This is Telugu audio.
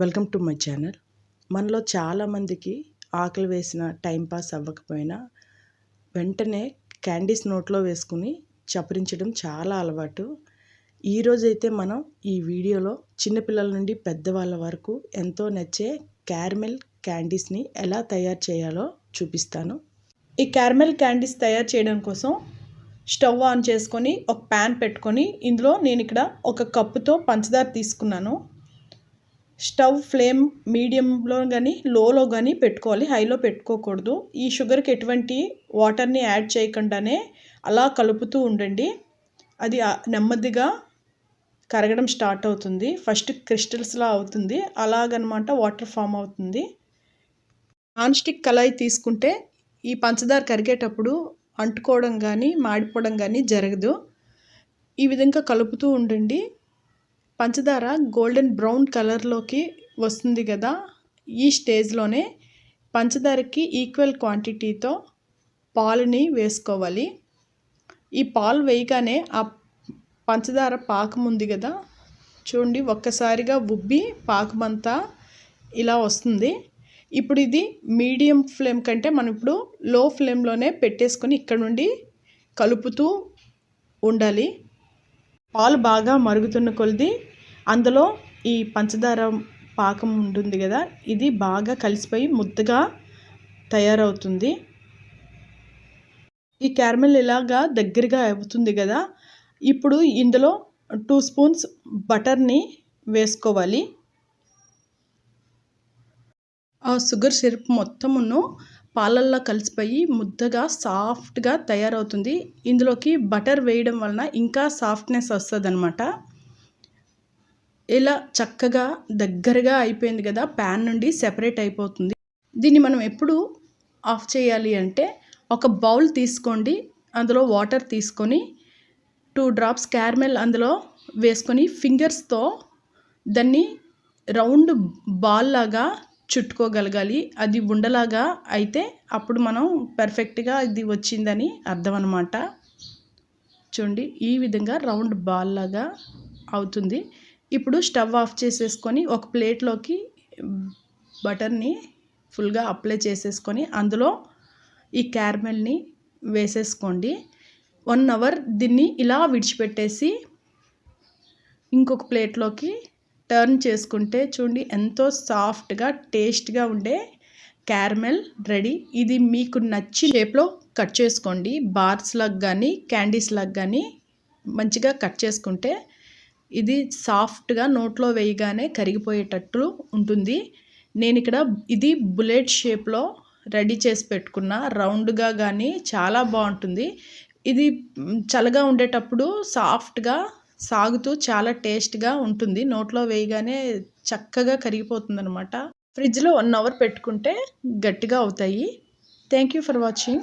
Welcome to my channel. మనలో చాలామందికి ఆకలి వేసిన టైంపాస్ అవ్వకపోయినా వెంటనే క్యాండీస్ నోట్లో వేసుకుని చప్పరించడం చాలా అలవాటు. ఈరోజైతే మనం ఈ వీడియోలో చిన్నపిల్లల నుండి పెద్దవాళ్ళ వరకు ఎంతో నచ్చే క్యారమెల్ క్యాండీస్ని ఎలా తయారు చేయాలో చూపిస్తాను. ఈ క్యారమెల్ క్యాండీస్ తయారు చేయడం కోసం స్టవ్ ఆన్ చేసుకొని ఒక ప్యాన్ పెట్టుకొని ఇందులో నేను ఇక్కడ ఒక కప్పుతో పంచదార తీసుకున్నాను. స్టవ్ ఫ్లేమ్ మీడియంలో కానీ లోలో కానీ పెట్టుకోవాలి. హైలో పెట్టుకోకూడదు. ఈ షుగర్కి ఎటువంటి వాటర్ని యాడ్ చేయకుండానే అలా కలుపుతూ ఉండండి. అది నెమ్మదిగా కరగడం స్టార్ట్ అవుతుంది. ఫస్ట్ క్రిస్టల్స్లా అవుతుంది. అలాగనమాట వాటర్ ఫామ్ అవుతుంది. నాన్ స్టిక్ కళాయి తీసుకుంటే ఈ పంచదార కరిగేటప్పుడు అంటుకోవడం కానీ మాడిపోవడం కానీ జరగదు. ఈ విధంగా కలుపుతూ ఉండండి. పంచదార గోల్డెన్ బ్రౌన్ కలర్లోకి వస్తుంది కదా ఈ స్టేజ్లోనే పంచదారకి ఈక్వల్ క్వాంటిటీతో పాలుని వేసుకోవాలి. ఈ పాలు వేయగానే ఆ పంచదార పాకం ఉంది కదా చూడండి ఒక్కసారిగా ఉబ్బి పాకమంతా ఇలా వస్తుంది. ఇప్పుడు ఇది మీడియం ఫ్లేమ్ కంటే మనం ఇప్పుడు లో ఫ్లేమ్లోనే పెట్టేసుకొని ఇక్కడ నుండి కలుపుతూ ఉండాలి. పాలు బాగా మరుగుతున్న కొలది అందులో ఈ పంచదార పాకం ఉంటుంది కదా ఇది బాగా కలిసిపోయి ముద్దగా తయారవుతుంది. ఈ క్యారమెల్ ఇలాగా దగ్గరగా అవుతుంది కదా ఇప్పుడు ఇందులో టూ స్పూన్స్ బటర్ని వేసుకోవాలి. ఆ షుగర్ సిరప్ మొత్తమును పాలల్లో కలిసిపోయి ముద్దగా సాఫ్ట్గా తయారవుతుంది. ఇందులోకి బటర్ వేయడం వలన ఇంకా సాఫ్ట్నెస్ వస్తుంది అనమాట ఇలా చక్కగా దగ్గరగా అయిపోయింది కదా ప్యాన్ నుండి సెపరేట్ అయిపోతుంది. దీన్ని మనం ఎప్పుడు ఆఫ్ చేయాలి అంటే ఒక బౌల్ తీసుకోండి అందులో వాటర్ తీసుకొని టూ డ్రాప్స్ క్యారమెల్ అందులో వేసుకొని ఫింగర్స్తో దాన్ని రౌండ్ బాల్ లాగా చుట్టుకోగలగాలి. అది ఉండలాగా అయితే అప్పుడు మనం పర్ఫెక్ట్గా ఇది వచ్చిందని అర్థం అనమాట చూడండి ఈ విధంగా రౌండ్ బాల్ లాగా అవుతుంది. ఇప్పుడు స్టవ్ ఆఫ్ చేసేసుకొని ఒక ప్లేట్లోకి బటర్ని ఫుల్గా అప్లై చేసేసుకొని అందులో ఈ క్యారమెల్ని వేసేసుకోండి. వన్ అవర్ దీన్ని ఇలా విడిచిపెట్టేసి ఇంకొక ప్లేట్లోకి టర్న్ చేసుకుంటే చూడండి ఎంతో సాఫ్ట్గా టేస్ట్గా ఉండే క్యారమెల్ రెడీ. ఇది మీకు నచ్చి షేప్లో కట్ చేసుకోండి. బార్స్ లాగా కానీ క్యాండీస్ లాగా కానీ మంచిగా కట్ చేసుకుంటే ఇది సాఫ్ట్గా నోట్లో వేయగానే కరిగిపోయేటట్టు ఉంటుంది. నేను ఇక్కడ ఇది బుల్లెట్ షేప్లో రెడీ చేసి పెట్టుకున్న రౌండ్గా కానీ చాలా బాగుంటుంది. ఇది చల్లగా ఉండేటప్పుడు సాఫ్ట్గా సాగుతూ చాలా టేస్ట్గా ఉంటుంది. నోట్లో వేయగానే చక్కగా కరిగిపోతుంది అనమాట ఫ్రిడ్జ్లో వన్ అవర్ పెట్టుకుంటే గట్టిగా అవుతాయి. Thank you for watching.